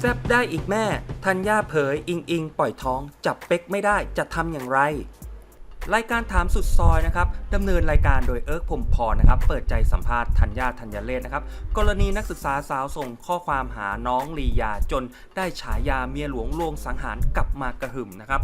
แซบได้อีกแม่ ธัญญาเผยอิงอิงปล่อยท้อง จับเป็กไม่ได้จะทำอย่างไร รายการถามสุดซอยนะครับดำเนินรายการโดยเอิร์กพรมพรนะครับ เปิดใจสัมภาษณ์ธัญญาธัญเลศนะครับ กรณีนักศึกษาสาวส่งข้อความหาน้องลียาจนได้ฉายาเมียหลวงลวงสังหารกลับมากระหึ่มนะครับ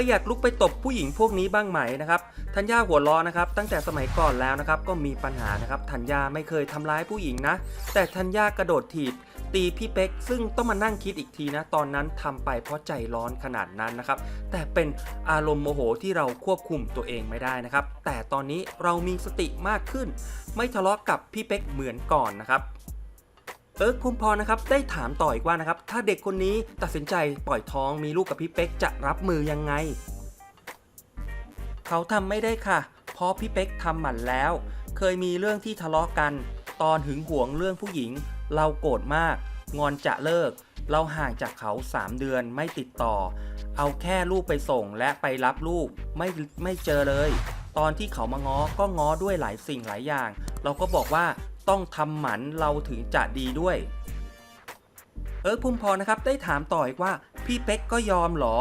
ยอยากลุกไปตบผู้หญิงพวกนี้บ้างไหมนะครับธัญญาหัวล้อนะครับตั้งแต่สมัยก่อนแล้วนะครับก็มีปัญหานะครับธัญญาไม่เคยทำร้ายผู้หญิงนะ แต่ธัญญากระโดดถีบตีพี่เป๊กซึ่งต้องมานั่งคิดอีกทีนะ ตอนนั้นทำไปเพราะใจร้อนขนาดนั้นนะครับ แต่เป็นอารมณ์โมโหที่เราควบคุมตัวเองไม่ได้นะครับ แต่ตอนนี้เรามีสติมากขึ้น ไม่ทะเลาะกับพี่เป๊กเหมือนก่อนนะครับ อิร์กภูมิพรนะครับได้ถามต่ออีกว่านะครับถ้าเด็กคนนี้ตัดสินใจปล่อยท้องมีลูกกับพี่เป๊กจะรับมือยังไง เขาทำไม่ได้ค่ะ เพราะพี่เป๊กทำหมันแล้ว เคยมีเรื่องที่ทะเลาะกัน ตอนหึงหวงเรื่องผู้หญิง เราโกรธมาก งอนจะเลิก เราห่างจากเขา 3 เดือนไม่ติดต่อ เอาแค่ลูกไปส่งและไปรับลูกไม่ไม่เจอเลย ตอนที่เขามาง้อก็ง้อด้วยหลายสิ่งหลายอย่าง เราก็บอกว่า ต้องทำหมันเราถึงจะดีด้วย เอิร์กภูมิพรนะครับได้ถามต่ออีกว่าพี่เป๊กก็ยอมเหรอ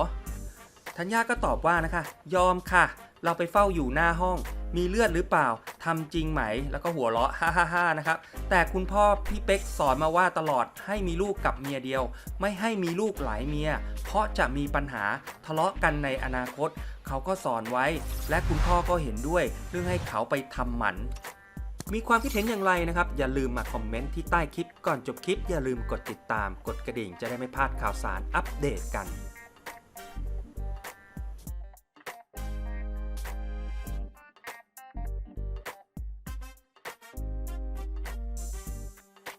ธัญญาก็ตอบว่านะคะ ยอมค่ะ เราไปเฝ้าอยู่หน้าห้อง มีเลือดหรือเปล่าทำจริงไหม แล้วก็หัวเราะฮ่าฮ่าฮ่านะครับ แต่คุณพ่อพี่เป๊กสอนมาว่าตลอดให้มีลูกกับเมียเดียว ไม่ให้มีลูกหลายเมีย เพราะจะมีปัญหาทะเลาะกันในอนาคต เขาก็สอนไว้ และคุณพ่อก็เห็นด้วยเรื่องให้เขาไปทำหมัน มีความคิดเห็นอย่างไรนะครับ อย่าลืมมาคอมเมนต์ที่ใต้คลิป ก่อนจบคลิป อย่าลืมกดติดตาม กดกระดิ่งจะได้ไม่พลาดข่าวสารอัปเดตกัน